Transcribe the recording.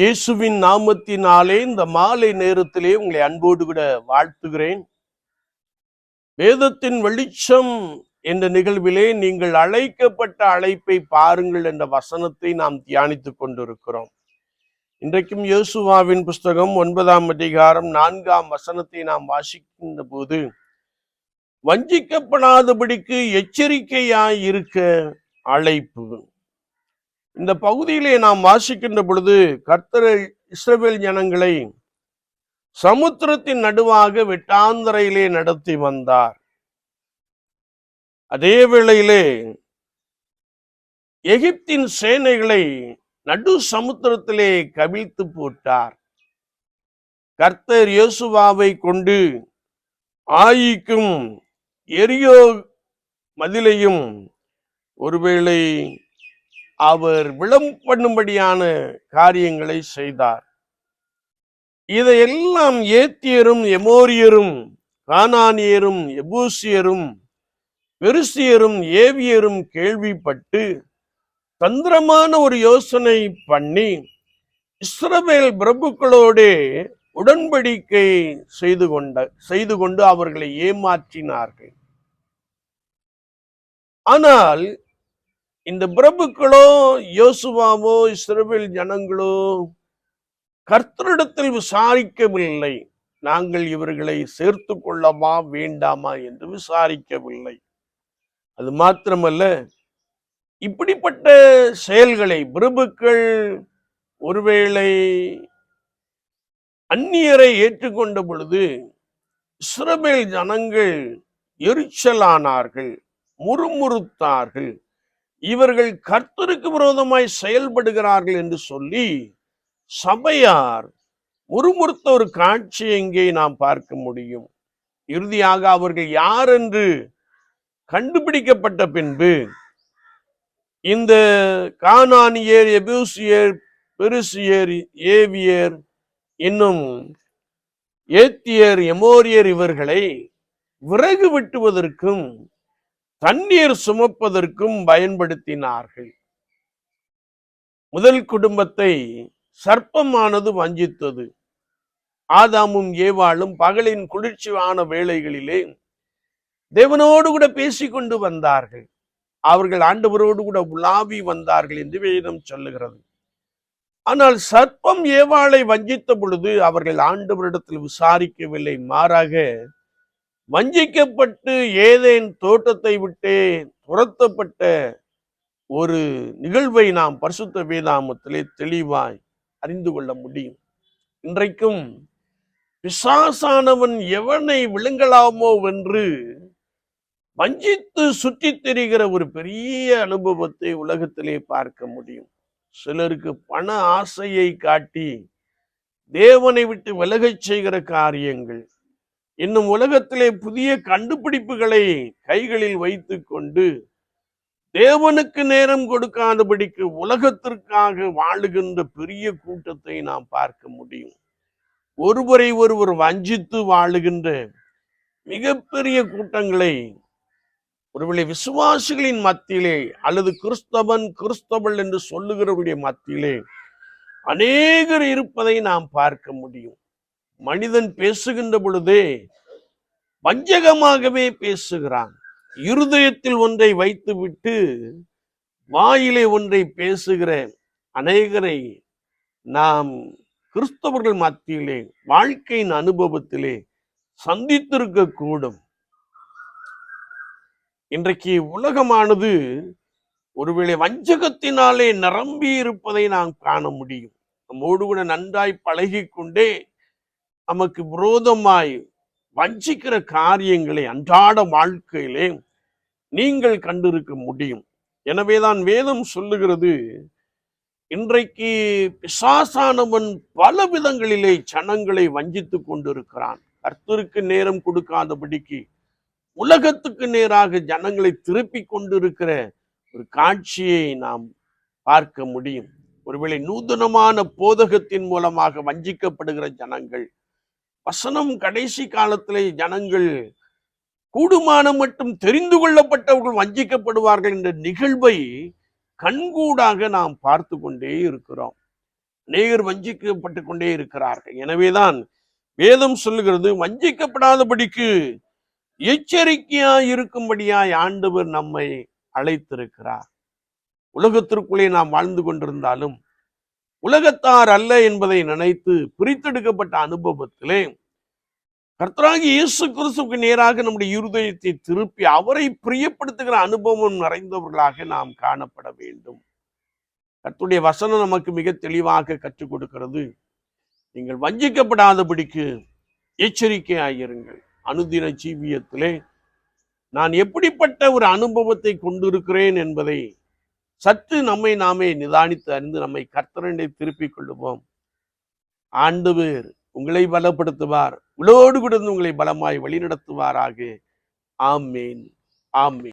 இயேசுவின் நாமத்தினாலே இந்த மாலை நேரத்திலே உங்களை அன்போடு கூட வாழ்த்துகிறேன். வேதத்தின் வெளிச்சம் என்ற நிகழ்விலே நீங்கள் அழைக்கப்பட்ட அழைப்பை பாருங்கள் என்ற வசனத்தை நாம் தியானித்துக் கொண்டிருக்கிறோம். இன்றைக்கும் யோசுவாவின் புஸ்தகம் ஒன்பதாம் அதிகாரம் நான்காம் வசனத்தை நாம் வாசிக்கின்ற போது வஞ்சிக்கப்படாதபடிக்கு எச்சரிக்கையாய் இருக்க அழைப்பு. இந்த பகுதியிலே நாம் வாசிக்கின்ற பொழுது கர்த்தர் இஸ்ரவேல் ஜனங்களை சமுத்திரத்தின் நடுவாக வெட்டாந்தரையிலே நடத்தி வந்தார். அதே வேளையிலே எகிப்தின் சேனைகளை நடு சமுத்திரத்திலே கவிழ்த்து போட்டார். கர்த்தர் இயேசுவாவை கொண்டு ஆயிக்கும் எரியோ மதிலையும் ஒருவேளை அவர் விளம் பண்ணும்படியான காரியங்களை செய்தார். இதையெல்லாம் ஏத்தியரும் எமோரியரும் கானானியரும் எபூசியரும் பெருசியரும் ஏவியரும் கேள்விப்பட்டு தந்திரமான ஒரு யோசனை பண்ணி இஸ்ரவேல் பிரபுக்களோடே உடன்படிக்கை செய்து கொண்ட செய்து கொண்டு அவர்களை ஏமாற்றினார்கள். ஆனால் இந்த பிரபுக்களோ யோசுவாவோ இஸ்ரேல் ஜனங்களோ கர்த்தரிடத்தில் விசாரிக்கவில்லை. நாங்கள் இவர்களை சேர்த்து கொள்ளமா வேண்டாமா என்று விசாரிக்கவில்லை. அது மாத்திரமல்ல இப்படிப்பட்ட செயல்களை பிரபுக்கள் ஒருவேளை அந்நியரை ஏற்றுக்கொண்ட பொழுது இஸ்ரவேல் ஜனங்கள் எரிச்சலானார்கள் முறுமுறுத்தார்கள். இவர்கள் கர்த்தருக்கு விரோதமாய் செயல்படுகிறார்கள் என்று சொல்லி சபையார் முறுமுறுத்த ஒரு காட்சி எங்கே நாம் பார்க்க முடியும்? இறுதியாக அவர்கள் யார் என்று கண்டுபிடிக்கப்பட்ட பின்பு இந்த கானானியர் எபூசியர் பெருசியர் ஏவியர் இன்னும் ஏத்தியர் எமோரியர் இவர்களை விறகு வெட்டுவதற்கும் தண்ணீர் சுமப்பதற்கும் பயன்படுத்தினார்கள். முதல் குடும்பத்தை சர்ப்பமானது வஞ்சித்தது. ஆதாமும் ஏவாளும் பகலின் குளிர்ச்சியான வேளைகளிலே தேவனோடு கூட பேசிக்கொண்டு வந்தார்கள். அவர்கள் ஆண்டவரோடு கூட உலாவி வந்தார்கள் என்று வேதம் சொல்லுகிறது. ஆனால் சர்ப்பம் ஏவாளை வஞ்சித்த பொழுது அவர்கள் ஆண்டவரிடத்தில் விசாரிக்கவில்லை. மாறாக வஞ்சிக்கப்பட்டு ஏதேன் தோட்டத்தை விட்டே துரத்தப்பட்ட ஒரு நிகழ்வை நாம் பரிசுத்த வேதாமத்திலே தெளிவாய் அறிந்து கொள்ள முடியும். இன்றைக்கும் பிசாசானவன் எவனை விழுங்கலாமோ வென்று வஞ்சித்து சுற்றி திரிகிற ஒரு பெரிய அனுபவத்தை உலகத்திலே பார்க்க முடியும். சிலருக்கு பண ஆசையை காட்டி தேவனை விட்டு விலகச் செய்கிற காரியங்கள் இன்னும் உலகத்திலே புதிய கண்டுபிடிப்புகளை கைகளில் வைத்து கொண்டு தேவனுக்கு நேரம் கொடுக்காதபடிக்கு உலகத்திற்காக வாழுகின்ற பெரிய கூட்டத்தை நாம் பார்க்க முடியும். ஒருவரை ஒருவர் வஞ்சித்து வாழுகின்ற மிகப்பெரிய கூட்டங்களை ஒருவேளை விசுவாசிகளின் மத்தியிலே அல்லது கிறிஸ்தவன் கிறிஸ்தவள் என்று சொல்லுகிறவருடைய மத்தியிலே அநேகர் இருப்பதை நாம் பார்க்க முடியும். மனிதன் பேசுகின்ற பொழுதே வஞ்சகமாகவே பேசுகிறான். இருதயத்தில் ஒன்றை வைத்துவிட்டு வாயிலே ஒன்றை பேசுகிற அநேகரை நாம் கிறிஸ்தவர்கள் மத்தியிலே வாழ்க்கையின் அனுபவத்திலே சந்தித்திருக்க கூடும் இன்றைக்கு உலகமானது ஒருவேளை வஞ்சகத்தினாலே நிரம்பி இருப்பதை நாம் காண முடியும். நம்மோடு கூட நன்றாய் பழகி கொண்டே நமக்கு விரோதமாய் வஞ்சிக்கிற காரியங்களை அன்றாட வாழ்க்கையிலே நீங்கள் கண்டிருக்க முடியும். எனவேதான் வேதம் சொல்லுகிறது இன்றைக்கு பிசாசானவன் பல விதங்களிலே ஜனங்களை வஞ்சித்து கொண்டிருக்கிறான். கர்த்தருக்கு நேரம் கொடுக்காதபடிக்கு உலகத்துக்கு நேராக ஜனங்களை திருப்பி கொண்டிருக்கிற ஒரு காட்சியை நாம் பார்க்க முடியும். ஒருவேளை நூதனமான போதகத்தின் மூலமாக வஞ்சிக்கப்படுகிற ஜனங்கள் வசனம் கடைசி காலத்திலே ஜனங்கள் கூடுமானம் மட்டும் தெரிந்து கொள்ளப்பட்டவர்கள் வஞ்சிக்கப்படுவார்கள் என்ற நிகழ்வை கண்கூடாக நாம் பார்த்து கொண்டே இருக்கிறோம். அநேகர் வஞ்சிக்கப்பட்டு கொண்டே இருக்கிறார்கள். எனவேதான் வேதம் சொல்லுகிறது வஞ்சிக்கப்படாதபடிக்கு எச்சரிக்கையா இருக்கும்படியாய் ஆண்டவர் நம்மை அழைத்திருக்கிறார். உலகத்திற்குள்ளே நாம் வாழ்ந்து கொண்டிருந்தாலும் உலகத்தார் அல்ல என்பதை நினைத்து பிரித்தெடுக்கப்பட்ட அனுபவத்திலே கர்த்தராகி இயேசு கிறிஸ்துக்கு நேராக நம்முடைய இருதயத்தை திருப்பி அவரை பிரியப்படுத்துகிற அனுபவம் நிறைந்தவர்களாக நாம் காணப்பட வேண்டும். கர்த்துடைய வசனம் நமக்கு மிக தெளிவாக கற்றுக் கொடுக்கிறது. நீங்கள் வஞ்சிக்கப்படாதபடிக்கு எச்சரிக்கையாயிருங்கள். அனுதின ஜீவியத்திலே நான் எப்படிப்பட்ட ஒரு அனுபவத்தை கொண்டிருக்கிறேன் என்பதை சற்று நம்மை நாமே நிதானித்து அறிந்து நம்மை கர்த்தரனை திருப்பிக் கொள்ளுவோம். ஆண்டவர் உங்களை பலப்படுத்துவார். உலோடு கொடுத்து இருந்து உங்களை பலமாய் வழிநடத்துவாராக. ஆமேன். ஆமேன்.